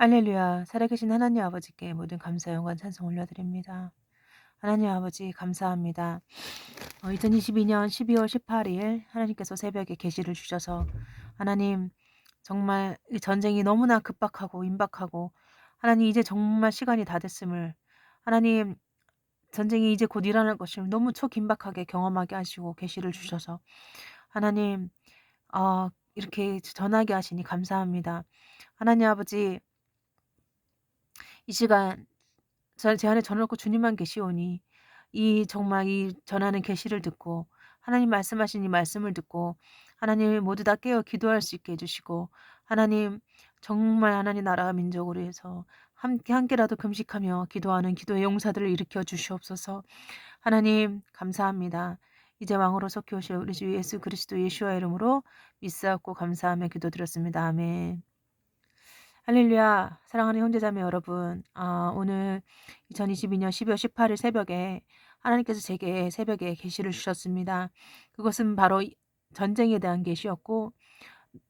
할렐루야. 살아계신 하나님 아버지께 모든 감사, 영광, 찬송 올려드립니다. 하나님 아버지 감사합니다. 어, 2022년 12월 18일 하나님께서 새벽에 계시를 주셔서 하나님 정말 이 전쟁이 너무나 급박하고 임박하고 하나님 이제 정말 시간이 다 됐음을 하나님 전쟁이 이제 곧 일어날 것을 너무 초긴박하게 경험하게 하시고 계시를 주셔서 하나님 어, 이렇게 전하게 하시니 감사합니다. 하나님 아버지 이 시간 저 제 안에 저놓고 주님만 계시오니 이 정말 이 전하는 계시를 듣고 하나님 말씀하신 이 말씀을 듣고 하나님 모두 다 깨어 기도할 수 있게 해 주시고 하나님 정말 하나님 나라와 민족을 위해서 함께 한 깨라도 금식하며 기도하는 기도의 용사들을 일으켜 주시옵소서. 하나님 감사합니다. 이제 왕으로 속히 오실 우리 주 예수 그리스도 예수와 이름으로 믿사옵고 감사하며 기도드렸습니다. 아멘. 할렐루야. 사랑하는 형제자매 여러분. 아, 오늘 2022년 12월 18일 새벽에 하나님께서 제게 새벽에 계시를 주셨습니다. 그것은 바로 전쟁에 대한 계시였고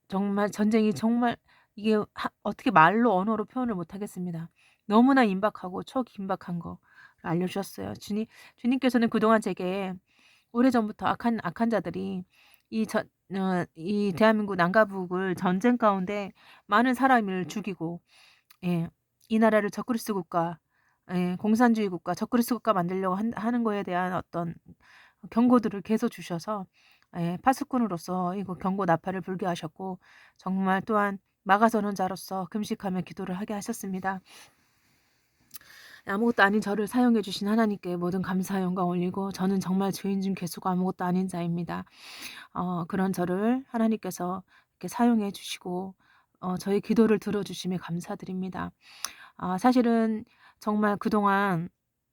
정말 전쟁이 정말 이게 하, 어떻게 말로 언어로 표현을 못 하겠습니다. 너무나 임박하고 초긴박한 거 알려주셨어요. 주님 주님께서는 그동안 제게 오래 전부터 악한 악한 자들이 이 전 어 이 대한민국 남과 북을 전쟁 가운데 많은 사람을 죽이고 예 이 나라를 적그리스 국가 예 공산주의 국가, 적그리스 국가 만들려고 한 하는 거에 대한 어떤 경고들을 계속 주셔서 예 파수꾼으로서 이거 경고 나팔을 불게 하셨고 정말 또한 막아서는 자로서 금식하며 기도를 하게 하셨습니다. 아무것도 아닌 저를 사용해 주신 하나님께 모든 감사 영광 올리고 저는 정말 죄인 중 괴수가 아무것도 아닌 자입니다. 어, 그런 저를 하나님께서 이렇게 사용해 주시고 어, 저희 기도를 들어주심에 감사드립니다. 아, 사실은 정말 그동안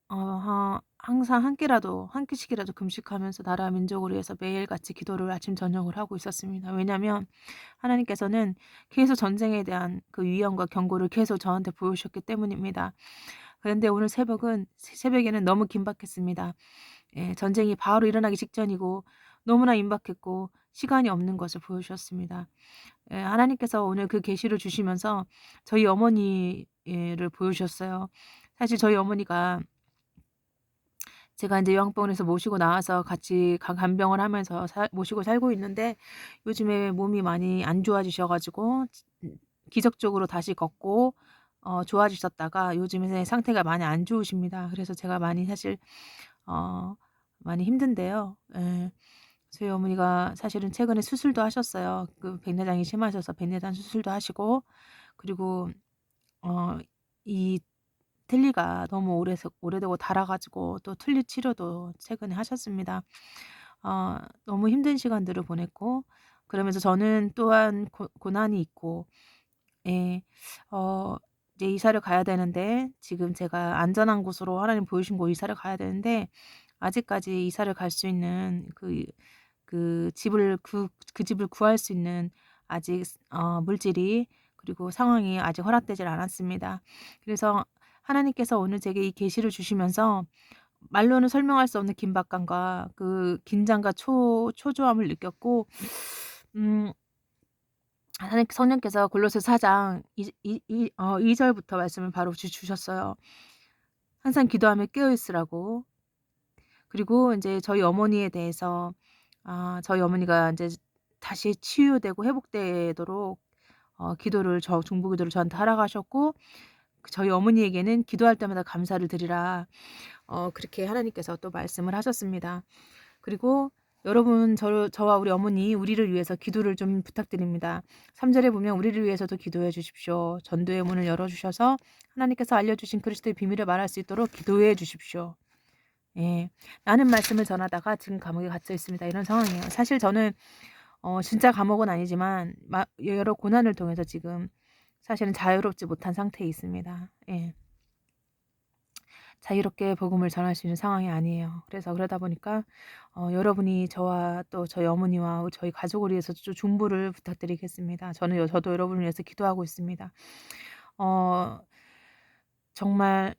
어, 하, 항상 한 끼라도 한 끼씩이라도 금식하면서 나라 민족을 위해서 매일같이 기도를 아침 저녁을 하고 있었습니다. 왜냐하면 하나님께서는 계속 전쟁에 대한 그 위험과 경고를 계속 저한테 보여주셨기 때문입니다. 그런데 오늘 새벽은 새벽에는 너무 긴박했습니다. 예, 전쟁이 바로 일어나기 직전이고 너무나 임박했고 시간이 없는 것을 보여주셨습니다. 예, 하나님께서 오늘 그 계시를 주시면서 저희 어머니를 보여주셨어요. 사실 저희 어머니가 제가 이제 요양병원에서 모시고 나와서 같이 간병을 하면서 사, 모시고 살고 있는데 요즘에 몸이 많이 안 좋아지셔 가지고 기적적으로 다시 걷고 어 좋아지셨다가 요즘에 상태가 많이 안 좋으십니다. 그래서 제가 많이 사실 어 많이 힘든데요. 예. 저희 어머니가 사실은 최근에 수술도 하셨어요. 그 백내장이 심하셔서 백내장 수술도 하시고 그리고 어 이 틀니가 너무 오래서 오래되고 닳아 가지고 또 틀니 치료도 최근에 하셨습니다. 어 너무 힘든 시간들을 보냈고 그러면서 저는 또한 고 고난이 있고 예. 어 이제 이사를 가야 되는데 지금 제가 안전한 곳으로 하나님 보이신 곳 이사를 가야 되는데 아직까지 이사를 갈 수 있는 그 그 집을 그 그 집을 구할 수 있는 아직 어 물질이 그리고 상황이 아직 허락되질 않았습니다. 그래서 하나님께서 오늘 제게 이 계시를 주시면서 말로는 설명할 수 없는 긴박감과 그 긴장과 초 초조함을 느꼈고 음 하나님 성령께서 골로새 4장 이이이어2 절부터 말씀을 바로 주 주셨어요. 항상 기도하며 깨어 있으라고. 그리고 인제 저희 어머니에 대해서 아 저희 어머니가 인제 다시 치유되고 회복되도록 어 기도를 저 중보 기도를 저한테 하라고 하셨고 그 저희 어머니에게는 기도할 때마다 감사를 드리라. 어 그렇게 하나님께서 또 말씀을 하셨습니다. 그리고 여러분 저 저와 우리 어머니 우리를 위해서 기도를 좀 부탁드립니다. 3 절에 보면 "우리를 위해서도 기도해 주십시오. 전도의 문을 열어 주셔서 하나님께서 알려 주신 그리스도의 비밀을 말할 수 있도록 기도해 주십시오." 예. 많은 말씀을 전하다가 지금 감옥에 갇혀 있습니다. 이런 상황이에요. 사실 저는 어 진짜 감옥은 아니지만 마 여러 고난을 통해서 지금 사실은 자유롭지 못한 상태에 있습니다. 예. 자유롭게 복음을 전할 수 있는 상황이 아니에요. 그래서 그러다 보니까 어 여러분이 저와 또 저희 어머니와 저희 가족을 위해서 좀 중보를 부탁드리겠습니다. 저는 저도 여러분을 위해서 기도하고 있습니다. 어 정말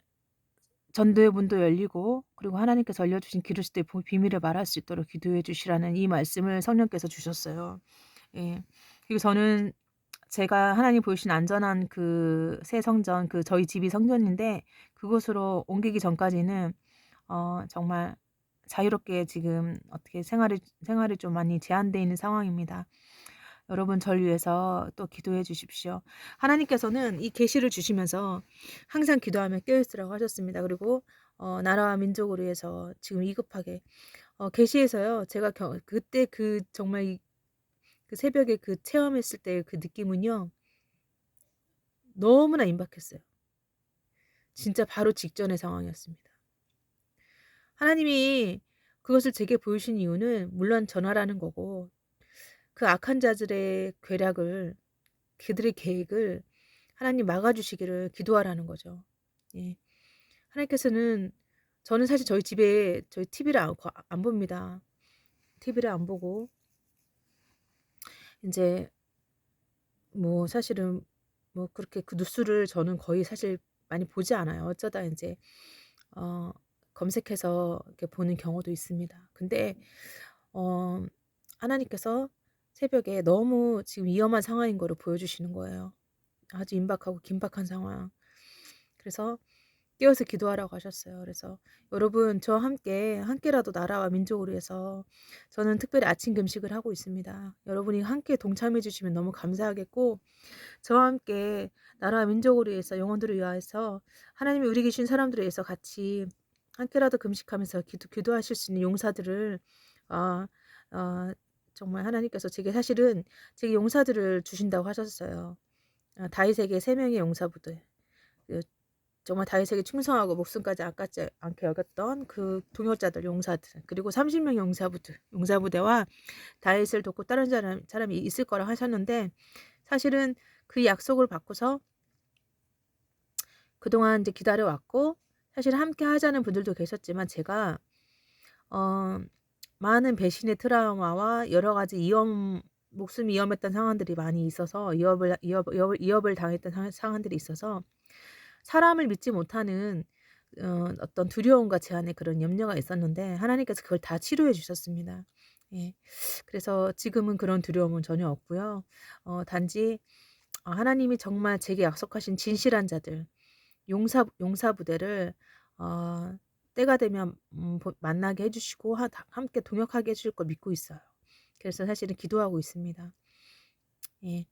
전도의 문도 열리고 그리고 하나님께서 알려주신 그리스도의 비밀을 말할 수 있도록 기도해 주시라는 이 말씀을 성령께서 주셨어요. 예. 그리고 저는 제가 하나님 보여주신 안전한 그 새 성전 그 저희 집이 성전인데 그곳으로 옮기기 전까지는 어 정말 자유롭게 지금 어떻게 생활이 생활이 좀 많이 제한되어 있는 상황입니다. 여러분 절 위해서 또 기도해 주십시오. 하나님께서는 이 계시를 주시면서 항상 기도하며 깨어 있으라고 하셨습니다. 그리고 어 나라와 민족을 위해서 지금 위급하게 어 계시에서요. 제가 겨 그때 그 정말 이 그 새벽에 그 체험했을 때 그 느낌은요. 너무나 임박했어요. 진짜 바로 직전의 상황이었습니다. 하나님이 그것을 제게 보이신 이유는 물론 전하라는 거고 그 악한 자들의 괴략을 그들의 계획을 하나님 막아주시기를 기도하라는 거죠. 예. 하나님께서는 저는 사실 저희 집에 저희 TV를 안, 안 봅니다. TV를 안 보고 이제 뭐 사실은 뭐 그렇게 그 뉴스를 저는 거의 사실 많이 보지 않아요. 어쩌다 이제 어 검색해서 이렇게 보는 경우도 있습니다. 근데 어 하나님께서 새벽에 너무 지금 위험한 상황인 거를 보여주시는 거예요. 아주 임박하고 긴박한 상황. 그래서 깨어서 기도하라고 하셨어요. 그래서 여러분 저와 함께 함께라도 나라와 민족을 위해서 저는 특별히 아침 금식을 하고 있습니다. 여러분이 함께 동참해 주시면 너무 감사하겠고 저와 함께 나라와 민족을 위해서 영혼들을 위하여서 하나님이 우리 계신 사람들을 위해서 같이 함께라도 금식하면서 기도 기도하실 수 있는 용사들을 어, 어, 정말 하나님께서 제게 사실은 제게 용사들을 주신다고 하셨어요. 어, 다윗에게 세 명의 용사부들 그 정말 다윗에게 충성하고 목숨까지 아깝지 않게 여겼던 그 동역자들 용사들 그리고 30명 용사부들 용사부대와 다윗을 돕고 다른 사람, 사람이 있을 거라 하셨는데 사실은 그 약속을 받고서 그동안 이제 기다려왔고 사실 함께 하자는 분들도 계셨지만 제가 어 많은 배신의 트라우마와 여러 가지 위험 목숨이 위험했던 상황들이 많이 있어서 위협을 위협, 위협, 위협을 당했던 상황들이 있어서 사람을 믿지 못하는 어, 어떤 두려움과 제한의 그런 염려가 있었는데 하나님께서 그걸 다 치료해 주셨습니다. 예. 그래서 지금은 그런 두려움은 전혀 없고요. 어, 단지 어, 하나님이 정말 제게 약속하신 진실한 자들, 용사 용사 부대를 어, 때가 되면 음, 만나게 해주시고 하, 함께 동역하게 해줄 걸 믿고 있어요. 그래서 사실은 기도하고 있습니다. 예.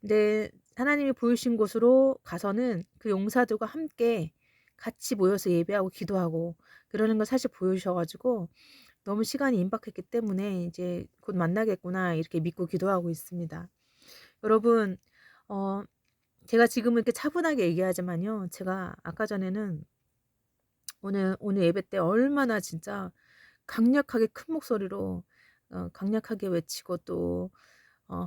근데 하나님이 보이신 곳으로 가서는 그 용사들과 함께 같이 모여서 예배하고 기도하고 그러는 걸 사실 보여주셔가지고 너무 시간이 임박했기 때문에 이제 곧 만나겠구나 이렇게 믿고 기도하고 있습니다. 여러분, 어, 제가 지금은 이렇게 차분하게 얘기하지만요. 제가 아까 전에는 오늘, 오늘 예배 때 얼마나 진짜 강력하게 큰 목소리로 어, 강력하게 외치고 또 어,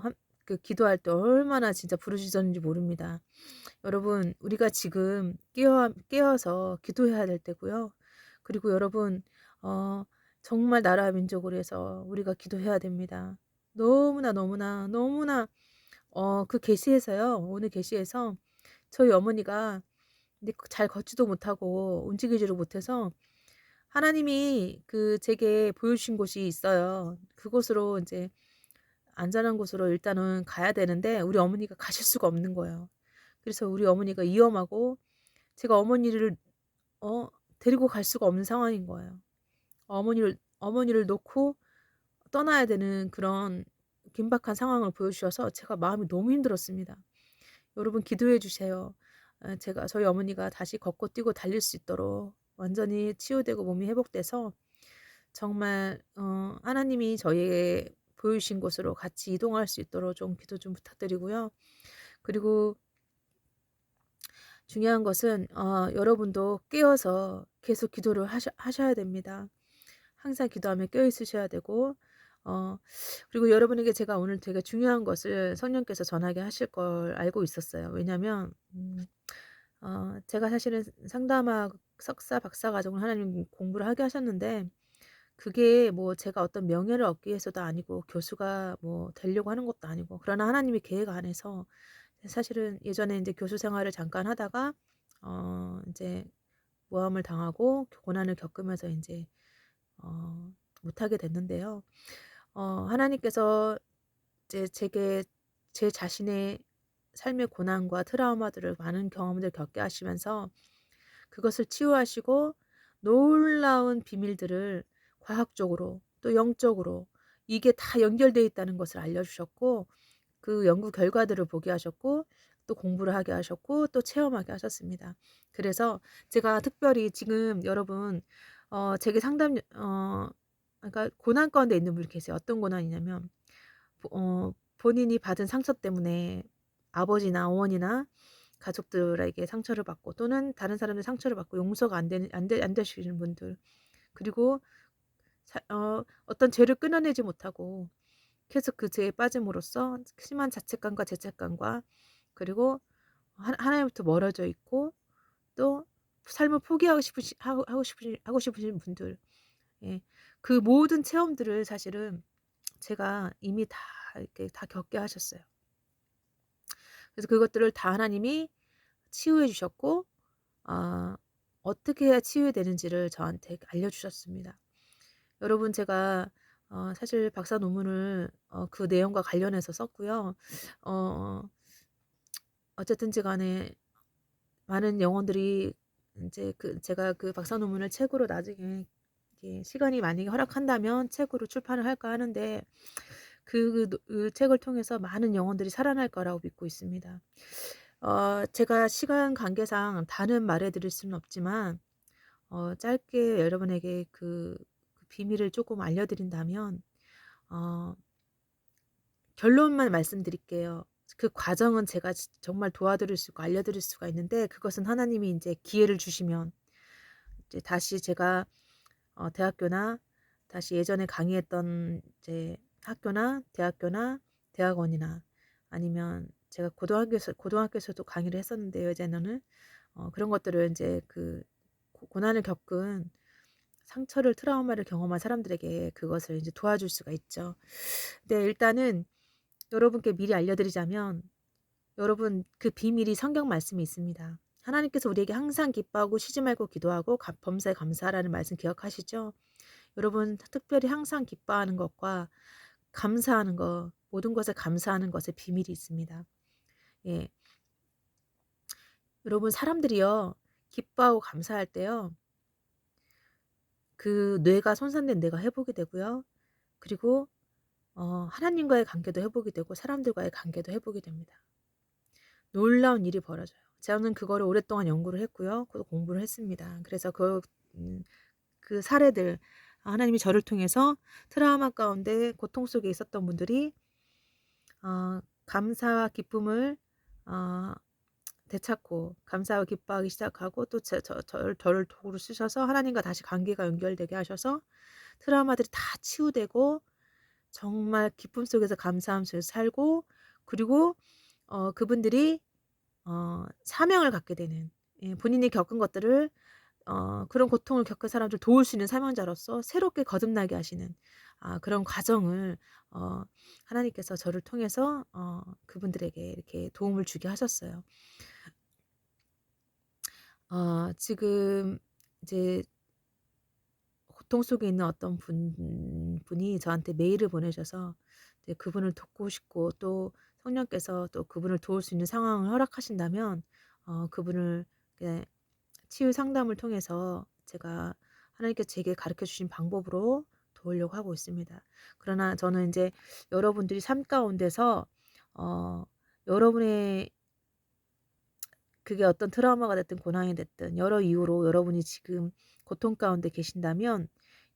그 기도할 때 얼마나 진짜 부르짖었는지 모릅니다. 여러분, 우리가 지금 깨어, 깨어서 기도해야 될 때고요. 그리고 여러분, 어, 정말 나라 민족을 위해서 우리가 기도해야 됩니다. 너무나 너무나 너무나 어, 그 계시에서요. 오늘 계시에서 저희 어머니가 잘 걷지도 못하고 움직이지도 못해서 하나님이 그 제게 보여주신 곳이 있어요. 그곳으로 이제 안전한 곳으로 일단은 가야 되는데 우리 어머니가 가실 수가 없는 거예요. 그래서 우리 어머니가 위험하고 제가 어머니를 어 데리고 갈 수가 없는 상황인 거예요. 어머니를 어머니를 놓고 떠나야 되는 그런 긴박한 상황을 보여주셔서 제가 마음이 너무 힘들었습니다. 여러분 기도해 주세요. 아, 제가 저희 어머니가 다시 걷고 뛰고 달릴 수 있도록 완전히 치유되고 몸이 회복돼서 정말 어, 하나님이 저희에게 보이신 곳으로 같이 이동할 수 있도록 좀 기도 좀 부탁드리고요. 그리고 중요한 것은 어, 여러분도 깨어서 계속 기도를 하셔, 하셔야 됩니다. 항상 기도하며 깨어 있으셔야 되고 어, 그리고 여러분에게 제가 오늘 되게 중요한 것을 성령께서 전하게 하실 걸 알고 있었어요. 왜냐하면 음, 어, 제가 사실은 상담학 석사 박사 과정을 하나님 공부를 하게 하셨는데 그게 뭐 제가 어떤 명예를 얻기 위해서도 아니고 교수가 뭐 되려고 하는 것도 아니고 그러나 하나님의 계획 안에서 사실은 예전에 이제 교수 생활을 잠깐 하다가 어 이제 모함을 당하고 고난을 겪으면서 이제 어 못하게 됐는데요. 어 하나님께서 이제 제게 제 자신의 삶의 고난과 트라우마들을 많은 경험들 겪게 하시면서 그것을 치유하시고 놀라운 비밀들을 과학적으로 또 영적으로 이게 다 연결되어 있다는 것을 알려주셨고 그 연구 결과들을 보게 하셨고 또 공부를 하게 하셨고 또 체험하게 하셨습니다. 그래서 제가 특별히 지금 여러분 어 제게 상담 어 그러니까 고난 가운데 있는 분이 계세요. 어떤 고난이냐면 어 본인이 받은 상처 때문에 아버지나 어머니나 가족들에게 상처를 받고 또는 다른 사람들 상처를 받고 용서가 안 되는 안, 되, 안 되시는 분들 그리고 사, 어, 어떤 죄를 끊어내지 못하고 계속 그 죄에 빠짐으로써 심한 자책감과 죄책감과 그리고 하, 하나님부터 멀어져 있고 또 삶을 포기하고 싶으시 하고, 하고 싶으신 하고 싶으신 분들 예. 그 모든 체험들을 사실은 제가 이미 다 이렇게 다 겪게 하셨어요. 그래서 그것들을 다 하나님이 치유해 주셨고 아 어떻게 해야 치유되는지를 저한테 알려주셨습니다. 여러분 제가 어, 사실 박사 논문을 어, 그 내용과 관련해서 썼고요. 어, 어쨌든지 간에 많은 영혼들이 이제 그 제가 그 박사 논문을 책으로 나중에 시간이 만약에 허락한다면 책으로 출판을 할까 하는데 그, 그, 그 책을 통해서 많은 영혼들이 살아날 거라고 믿고 있습니다. 어, 제가 시간 관계상 다는 말해 드릴 수는 없지만 어, 짧게 여러분에게 그, 그 비밀을 조금 알려드린다면 어, 결론만 말씀드릴게요. 그 과정은 제가 정말 도와드릴 수 있고 알려드릴 수가 있는데 그것은 하나님이 이제 기회를 주시면 이제 다시 제가 어, 대학교나 다시 예전에 강의했던 이제 학교나 대학교나 대학원이나 아니면 제가 고등학교에서 고등학교에서도 강의를 했었는데요. 예전에는 어, 그런 것들을 이제 그 고난을 겪은 상처를 트라우마를 경험한 사람들에게 그것을 이제 도와줄 수가 있죠. 근데 일단은 여러분께 미리 알려드리자면 여러분 그 비밀이 성경 말씀이 있습니다. 하나님께서 우리에게 항상 기뻐하고 쉬지 말고 기도하고 범사에 감사하라는 말씀 기억하시죠? 여러분 특별히 항상 기뻐하는 것과 감사하는 것, 모든 것에 감사하는 것에 비밀이 있습니다. 예. 여러분 사람들이요. 기뻐하고 감사할 때요. 그 뇌가 손상된 뇌가 회복이 되고요. 그리고 어, 하나님과의 관계도 회복이 되고 사람들과의 관계도 회복이 됩니다. 놀라운 일이 벌어져요. 저는 그거를 오랫동안 연구를 했고요. 그 공부를 했습니다. 그래서 그, 음, 그 사례들, 하나님이 저를 통해서 트라우마 가운데 고통 속에 있었던 분들이 어, 감사와 기쁨을 어, 되찾고 감사와 기뻐하기 시작하고 또 제, 저, 저, 저를 도구로 쓰셔서 하나님과 다시 관계가 연결되게 하셔서 트라우마들이 다 치유되고 정말 기쁨 속에서 감사함 속에서 살고 그리고 어, 그분들이 어, 사명을 갖게 되는 예, 본인이 겪은 것들을 어, 그런 고통을 겪은 사람들 도울 수 있는 사명자로서 새롭게 거듭나게 하시는 아, 그런 과정을 어, 하나님께서 저를 통해서 어, 그분들에게 이렇게 도움을 주게 하셨어요. 어, 지금 이제 고통 속에 있는 어떤 분, 분이 저한테 메일을 보내셔서 이제 그분을 돕고 싶고 또 성령께서 또 그분을 도울 수 있는 상황을 허락하신다면 어, 그분을 치유 상담을 통해서 제가 하나님께서 제게 가르쳐 주신 방법으로 도우려고 하고 있습니다. 그러나 저는 이제 여러분들이 삶 가운데서 어, 여러분의 그게 어떤 트라우마가 됐든 고난이 됐든 여러 이유로 여러분이 지금 고통 가운데 계신다면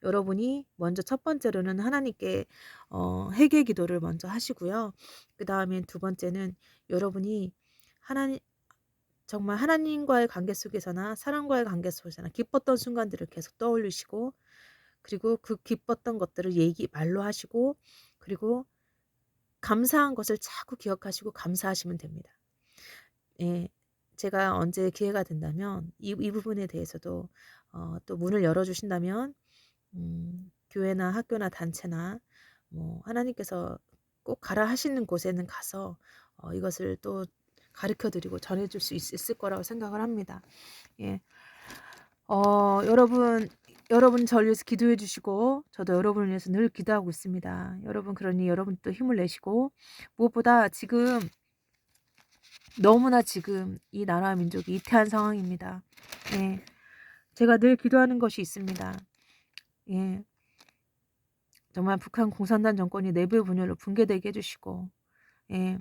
여러분이 먼저 첫 번째로는 하나님께 어, 회개 기도를 먼저 하시고요. 그 다음에 두 번째는 여러분이 하나님 정말 하나님과의 관계 속에서나 사람과의 관계 속에서나 기뻤던 순간들을 계속 떠올리시고 그리고 그 기뻤던 것들을 얘기 말로 하시고 그리고 감사한 것을 자꾸 기억하시고 감사하시면 됩니다. 예, 제가 언제 기회가 된다면 이, 이 부분에 대해서도 어, 또 문을 열어주신다면 음, 교회나 학교나 단체나 뭐 하나님께서 꼭 가라 하시는 곳에는 가서 어, 이것을 또 가르쳐 드리고 전해 줄 수 있을 거라고 생각을 합니다. 예. 어, 여러분 여러분 저를 위해서 기도해 주시고 저도 여러분을 위해서 늘 기도하고 있습니다. 여러분 그러니 여러분 또 힘을 내시고 무엇보다 지금 너무나 지금 이 나라와 민족이 이태한 상황입니다. 예. 제가 늘 기도하는 것이 있습니다. 예. 정말 북한 공산당 정권이 내부 분열로 붕괴되게 해주시고, 예.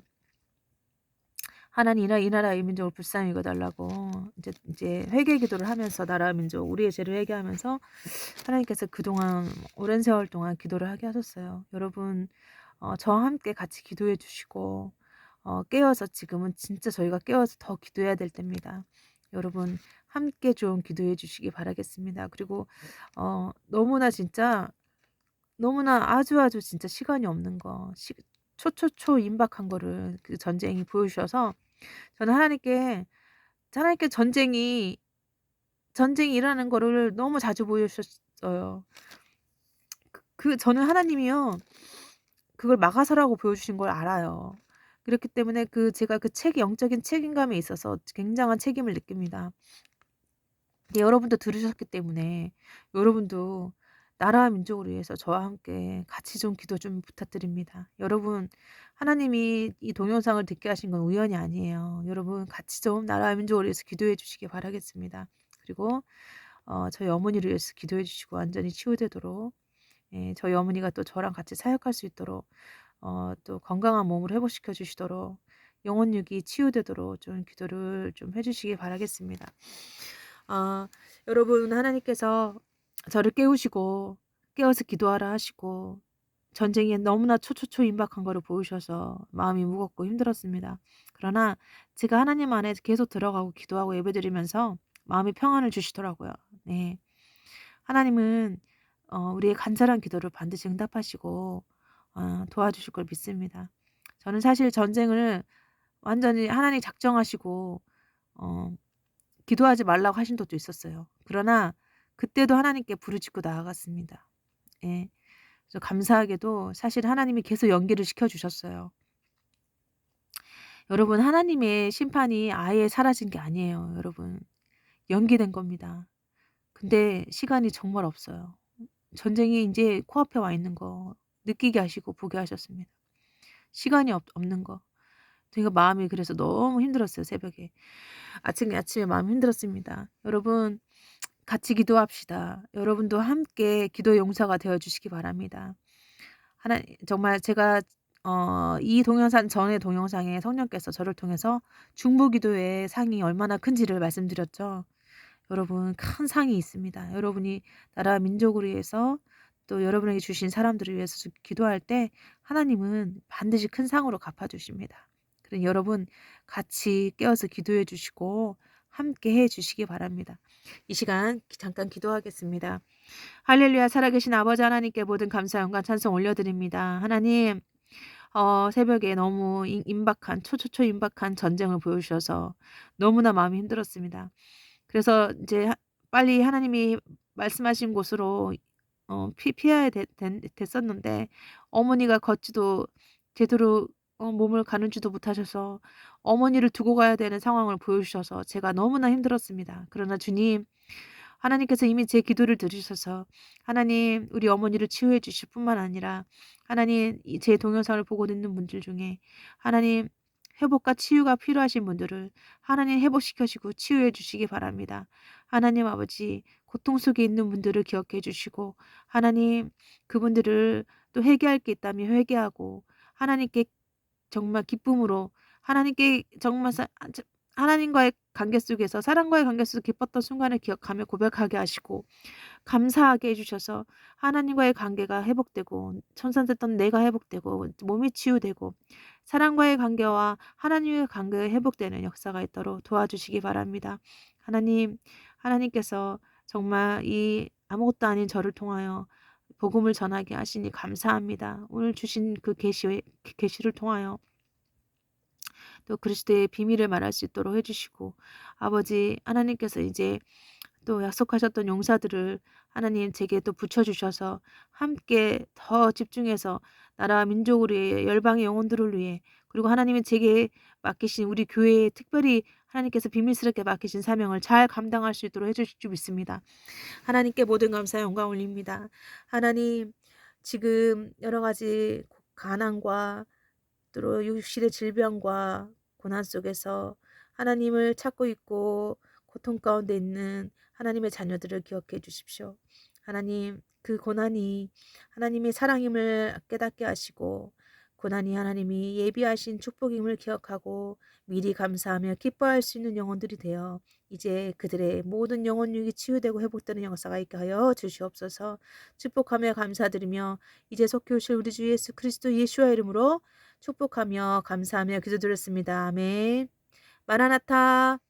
하나님 이 나라 의 민족을 불쌍히 여겨달라고 이제 이제 회개 기도를 하면서 나라 민족 우리의 죄를 회개하면서 하나님께서 그동안 오랜 세월 동안 기도를 하게 하셨어요. 여러분 어, 저와 함께 같이 기도해 주시고 어, 깨어서 지금은 진짜 저희가 깨어서 더 기도해야 될 때입니다. 여러분 함께 좀 기도해 주시기 바라겠습니다. 그리고 어, 너무나 진짜 너무나 아주 아주 진짜 시간이 없는 거 시, 초초초 임박한 거를 그 전쟁이 보여주셔서 저는 하나님께 하나님께 전쟁이 전쟁이 일어나는 거를 너무 자주 보여주셨어요. 그, 그 저는 하나님이요 그걸 막아서라고 보여주신 걸 알아요. 그렇기 때문에 그 제가 그 책, 영적인 책임감에 있어서 굉장한 책임을 느낍니다. 여러분도 들으셨기 때문에 여러분도 나라와 민족을 위해서 저와 함께 같이 좀 기도 좀 부탁드립니다. 여러분, 하나님이 이 동영상을 듣게 하신 건 우연이 아니에요. 여러분, 같이 좀 나라와 민족을 위해서 기도해 주시기 바라겠습니다. 그리고 어, 저희 어머니를 위해서 기도해 주시고 완전히 치유되도록 예, 저희 어머니가 또 저랑 같이 사역할 수 있도록 어, 또 건강한 몸으로 회복시켜 주시도록 영혼육이 치유되도록 좀 기도를 좀 해주시기 바라겠습니다. 어, 여러분 하나님께서 저를 깨우시고 깨워서 기도하라 하시고 전쟁이 너무나 초초초 임박한 거를 보이셔서 마음이 무겁고 힘들었습니다. 그러나 제가 하나님 안에 계속 들어가고 기도하고 예배드리면서 마음의 평안을 주시더라고요. 네. 하나님은 어, 우리의 간절한 기도를 반드시 응답하시고 어, 도와주실 걸 믿습니다. 저는 사실 전쟁을 완전히 하나님 작정하시고 어, 기도하지 말라고 하신 적도 있었어요. 그러나 그때도 하나님께 부르짖고 나아갔습니다. 예. 그래서 감사하게도 사실 하나님이 계속 연기를 시켜 주셨어요. 여러분, 하나님의 심판이 아예 사라진 게 아니에요, 여러분. 연기된 겁니다. 근데 시간이 정말 없어요. 전쟁이 이제 코앞에 와 있는 거 느끼게 하시고 보게 하셨습니다. 시간이 없, 없는 거. 제가 마음이 그래서 너무 힘들었어요, 새벽에. 아침에, 아침에 마음이 힘들었습니다. 여러분, 같이 기도합시다. 여러분도 함께 기도 용사가 되어 주시기 바랍니다. 하나 정말 제가 어, 이 동영상 전에 동영상에 성령께서 저를 통해서 중보 기도의 상이 얼마나 큰지를 말씀드렸죠. 여러분 큰 상이 있습니다. 여러분이 나라 민족을 위해서 또 여러분에게 주신 사람들을 위해서 기도할 때 하나님은 반드시 큰 상으로 갚아 주십니다. 그럼 여러분 같이 깨어서 기도해 주시고 함께 해 주시기 바랍니다. 이 시간 잠깐 기도하겠습니다. 할렐루야 살아계신 아버지 하나님께 모든 감사 영광 찬송 올려드립니다. 하나님 어, 새벽에 너무 임박한 초초초 임박한 전쟁을 보여주셔서 너무나 마음이 힘들었습니다. 그래서 이제 빨리 하나님이 말씀하신 곳으로 어, 피, 피해야 되, 됐었는데 어머니가 걷지도 제대로 어 몸을 가누지도 못하셔서 어머니를 두고 가야 되는 상황을 보여주셔서 제가 너무나 힘들었습니다. 그러나 주님 하나님께서 이미 제 기도를 들으셔서 하나님 우리 어머니를 치유해 주실 뿐만 아니라 하나님 제 동영상을 보고 있는 분들 중에 하나님 회복과 치유가 필요하신 분들을 하나님 회복시켜주고 치유해 주시기 바랍니다. 하나님 아버지 고통 속에 있는 분들을 기억해 주시고 하나님 그분들을 또 회개할 게 있다면 회개하고 하나님께 정말 기쁨으로 하나님께 정말 사, 하나님과의 관계 속에서 사랑과의 관계 속에서 기뻤던 순간을 기억하며 고백하게 하시고 감사하게 해주셔서 하나님과의 관계가 회복되고 천산됐던 내가 회복되고 몸이 치유되고 사랑과의 관계와 하나님의 관계가 회복되는 역사가 있도록 도와주시기 바랍니다. 하나님, 하나님께서 정말 이 아무것도 아닌 저를 통하여 복음을 전하게 하시니 감사합니다. 오늘 주신 그 계시 계시를 통하여 또 그리스도의 비밀을 말할 수 있도록 해주시고 아버지 하나님께서 이제 또 약속하셨던 용사들을 하나님 제게 또 붙여주셔서 함께 더 집중해서 나라 민족을 위해 열방의 영혼들을 위해 그리고 하나님이 제게 맡기신 우리 교회에 특별히 하나님께서 비밀스럽게 맡기신 사명을 잘 감당할 수 있도록 해주실 줄 믿습니다. 하나님께 모든 감사 영광 올립니다. 하나님 지금 여러 가지 가난과 또 육실의 질병과 고난 속에서 하나님을 찾고 있고 고통 가운데 있는 하나님의 자녀들을 기억해 주십시오. 하나님, 그 고난이 하나님의 사랑임을 깨닫게 하시고 고난이 하나님이 예비하신 축복임을 기억하고 미리 감사하며 기뻐할 수 있는 영혼들이 되어 이제 그들의 모든 영혼 육이 치유되고 회복되는 역사가 있게 하여 주시옵소서. 축복하며 감사드리며 이제 속히 오실 우리 주 예수 그리스도 예수와 이름으로 축복하며 감사하며 기도드렸습니다. 아멘. 마라나타